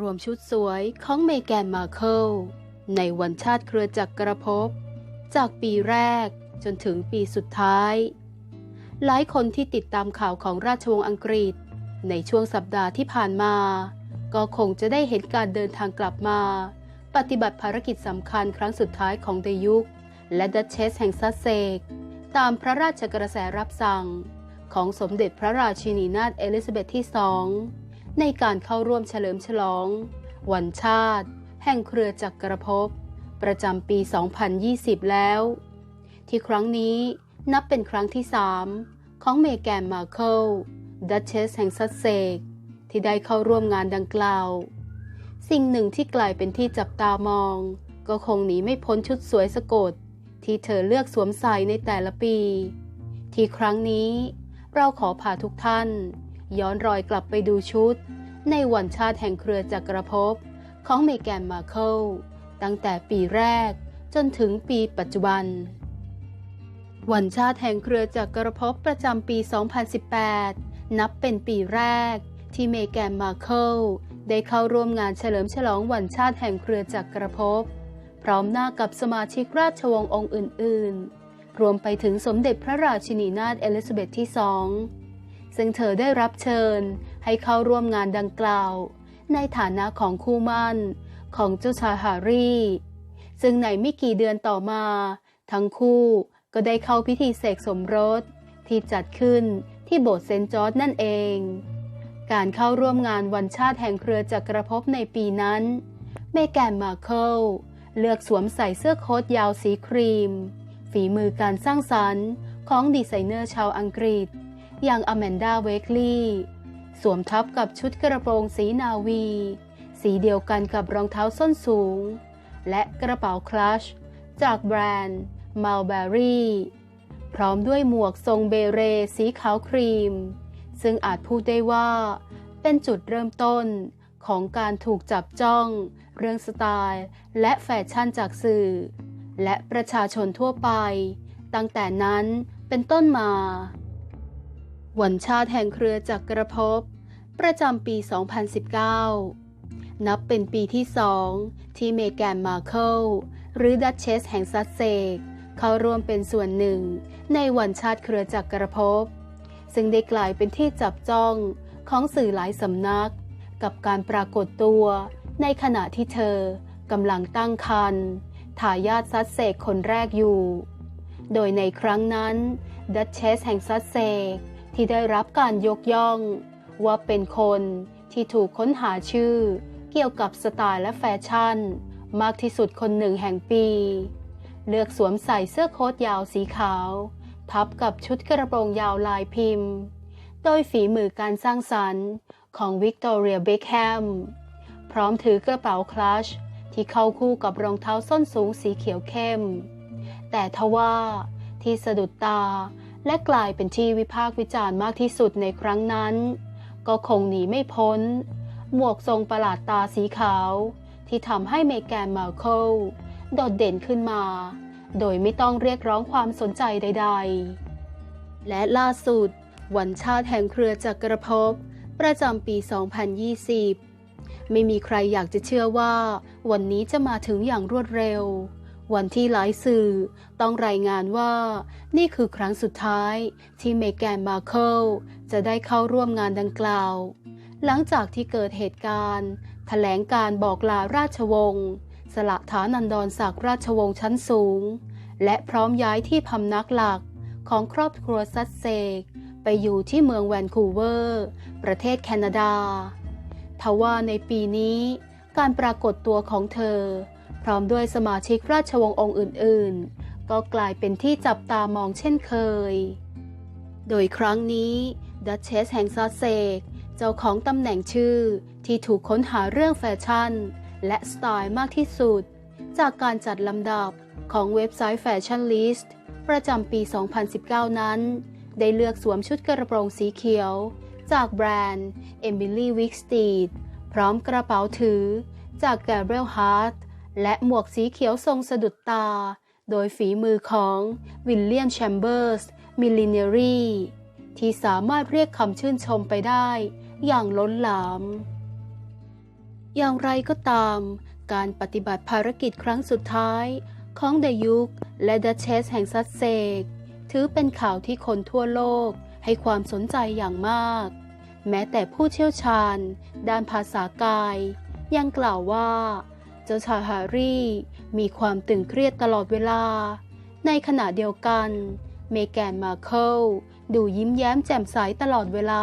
รวมชุดสวยของเมแกนมาเคิลในวันชาติเครือจักรภพ จากปีแรกจนถึงปีสุดท้าย หลายคนที่ติดตามข่าวของราชวงศ์อังกฤษ ในช่วงสัปดาห์ที่ผ่านมา ก็คงจะได้เห็นการเดินทางกลับมา ปฏิบัติภารกิจสำคัญครั้งสุดท้ายของเดยุค และดัชเชสแห่งซัสเซก ตามพระราชกระแสรับสั่ง ของสมเด็จพระราชินีนาถเอลิซาเบธที่สอง ในการเข้าร่วมเฉลิมฉลอง วันชาติ แห่งเครือจักรภพประจำปี 2020 แล้ว ที่ครั้งนี้นับเป็นครั้งที่สามของเมแกนมาเคิลดัชเชสแห่งซัสเซก ที่ได้เข้าร่วมงานดังกล่าว สิ่งหนึ่งที่กลายเป็นที่จับตามอง ก็คงหนีไม่พ้นชุดสวยสะกด ที่เธอเลือกสวมใส่ในแต่ละปี ที่ครั้งนี้เราขอพาทุกท่าน ย้อนรอยกลับไปดูชุด ในวันชาติแห่งเครือจักรภพของเมแกนมาเคิลตั้งแต่ปีแรกจนถึงปีปัจจุบัน วันชาติแห่งเครือจักรภพประจำปี 2018 นับเป็นปีแรก ที่เมแกนมาเคิลได้เข้าร่วมงานเฉลิมฉลองวันชาติแห่งเครือจักรภพพร้อมหน้ากับสมาชิกราชวงศ์องค์อื่น ๆ รวมไปถึงสมเด็จพระราชินีนาถเอลิซาเบธที่สอง ซึ่งเธอได้รับเชิญให้เข้าร่วมงานดังกล่าว ในฐานะของคู่มั่นของเจ้าชายฮารี่ ซึ่งในไม่กี่เดือนต่อมา ทั้งคู่ก็ได้เข้าพิธีเสกสมรสที่จัดขึ้นที่โบสถ์เซนจอร์จนั่นเอง การเข้าร่วมงานวันชาติแห่งเครือจักรภพในปีนั้น เมแกนมาเคิลเลือกสวมใส่เสื้อโค้ทยาวสีครีม ฝีมือการสร้างสรรค์ของดีไซเนอร์ชาวอังกฤษ อย่างอแมนดาเวกลีย์สวมทับกับชุดกระโปรงสีนาวี สีเดียวกันกับรองเท้าส้นสูง และกระเป๋าคลัช จากแบรนด์ Mulberry พร้อมด้วยหมวกทรงเบเรสีขาวครีม ซึ่งอาจพูดได้ว่า เป็นจุดเริ่มต้นของการถูกจับจ้อง เรื่องสไตล์และแฟชั่นจากสื่อ และประชาชนทั่วไป ตั้งแต่นั้นเป็นต้นมา วันชาติแห่งเครือจักรภพ ประจำปี 2019 นับเป็นปีที่สองที่เมแกนมาเคิลหรือดัชเชสแห่งซัสเซกเข้าร่วมเป็นส่วนหนึ่ง ในวันชาติเครือจักรภพ ซึ่งได้กลายเป็นที่จับจ้องของสื่อหลายสำนัก กับการปรากฏตัวในขณะที่เธอกำลังตั้งครรภ์ทายาทซัสเซกคนแรกอยู่ โดยในครั้งนั้นดัชเชสแห่งซัสเซก ที่ได้รับการยกย่อง ว่าเป็นคนที่ถูกค้นหาชื่อ เกี่ยวกับสไตล์และแฟชั่น มากที่สุดคนหนึ่งแห่งปี เลือกสวมใส่เสื้อโค้ทยาวสีขาว ทับกับชุดกระโปรงยาวลายพิมพ์ โดยฝีมือการสร้างสรรค์ของวิกตอเรียเบคแฮมพร้อมถือกระเป๋าคลัชที่เข้าคู่กับรองเท้าส้นสูงสีเขียวเข้ม แต่ทว่าที่สะดุดตา และกลายเป็นที่วิพากษ์วิจารณ์มากที่สุดในครั้งนั้น ก็คงหนีไม่พ้น หมวกทรงประหลาดตาสีขาว ที่ทำให้เมแกนมาเคิลโดดเด่นขึ้นมา โดยไม่ต้องเรียกร้องความสนใจใด ๆ และล่าสุด วันชาติแห่งเครือจักรภพประจำปี 2020 ไม่มีใครอยากจะเชื่อว่า วันนี้จะมาถึงอย่างรวดเร็ว วันที่หลายสื่อต้องรายงานว่า นี่คือครั้งสุดท้ายที่เมแกนมาเคิลจะได้เข้าร่วมงานดังกล่าว หลังจากที่เกิดเหตุการณ์แถลงการบอกลาราชวงศ์สละฐานันดรศักดิ์ราชวงศ์ชั้นสูง และพร้อมย้ายที่พำนักหลักของครอบครัวซัสเซก ไปอยู่ที่เมืองแวนคูเวอร์ ประเทศแคนาดาทว่าในปีนี้การปรากฏตัวของเธอ พร้อมด้วยสมาชิกราชวงศ์องค์อื่น ๆ ก็กลายเป็นที่จับตามองเช่นเคย โดยครั้งนี้ดัชเชสแห่งซัสเซก เจ้าของตำแหน่งชื่อที่ถูกค้นหาเรื่องแฟชั่น และสไตล์มากที่สุด จากการจัดลำดับของเว็บไซต์แฟชั่นลิสต์ประจำปี 2019 นั้น ได้เลือกสวมชุดกระโปรงสีเขียว จากแบรนด์ Emily Wicksteed พร้อมกระเป๋าถือ จาก Gabriel Hart และหมวกสีเขียวทรงสะดุดตา โดยฝีมือของวิลเลียมแชมเบอร์ส มิลลิเนรีที่สามารถเรียกคำชื่นชมไปได้ อย่างล้นหลาม อย่างไรก็ตาม การปฏิบัติภารกิจครั้งสุดท้าย ของเดยุกและดัชเชสแห่งซัสเซก ถือเป็นข่าวที่คนทั่วโลกให้ความสนใจอย่างมาก แม้แต่ผู้เชี่ยวชาญ ด้านภาษากาย ยังกล่าวว่า เจ้าชายแฮร์รี่ มีความตึงเครียดตลอดเวลา ในขณะเดียวกัน เมแกนมาเคิลดูยิ้มแย้มแจ่มใสตลอดเวลา